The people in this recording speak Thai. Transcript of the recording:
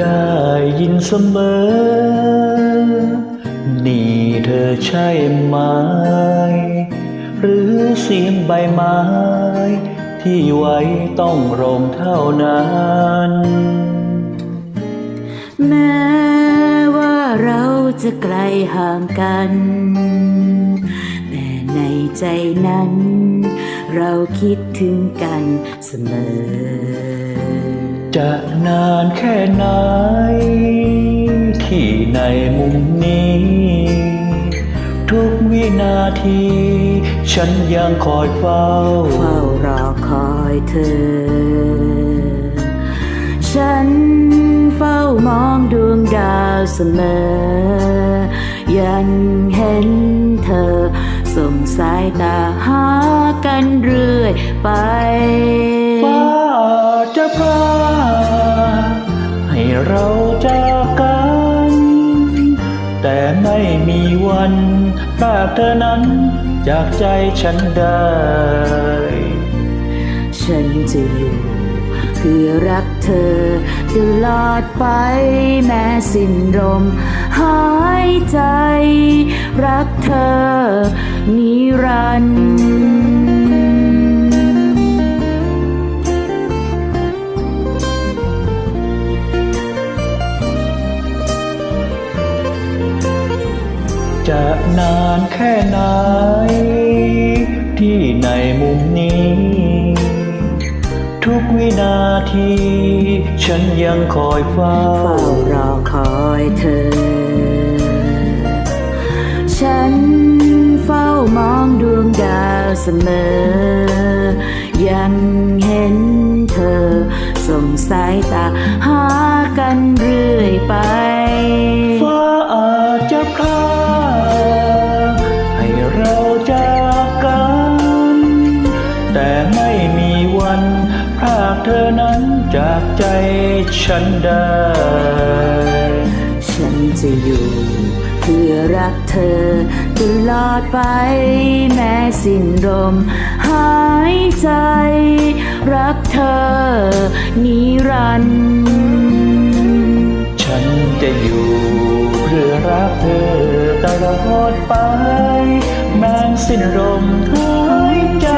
ได้ยินเสมอ นี่เธอใช่ไหม หรือเสียงใบไม้ ที่ไว้ต้องรมเท่านั้น แม้ว่าเราจะไกลห่างกัน แต่ในใจนั้น เราคิดถึงกันเสมอ จะนานแค่ไหน ที่ในมุมนี้ ทุกวินาที ฉันยังคอยเฝ้า เฝ้ารอคอยเธอ ฉันเฝ้ามองดวงดาวเสมอ ยังเห็นเธอ ส่งสายตาหากันเรื่อยไป เราจากกัน แต่ไม่มีวันพรากเธอนั้นจากใจฉันได้ ฉันจะอยู่เพื่อรักเธอตลอดไปแม้สิ้นลมหายใจ รักเธอนิรันดร์ จะนานแค่ไหน ที่ในมุมนี้ ทุกวินาที ฉันยังคอยเฝ้าเฝ้ารอคอยเธอ ฉันเฝ้ามองดวงดาวเสมอ ยังเห็นเธอส่งสายตา อนั้นจากใจฉันได้ ฉันจะอยู่เพื่อรักเธอตลอดไปแม้สิ้นลมหายใจ รักเธอนิรันดร์ฉันจะอยู่เพื่อรักเธอตลอดไปแม้สิ้นลมหายใจ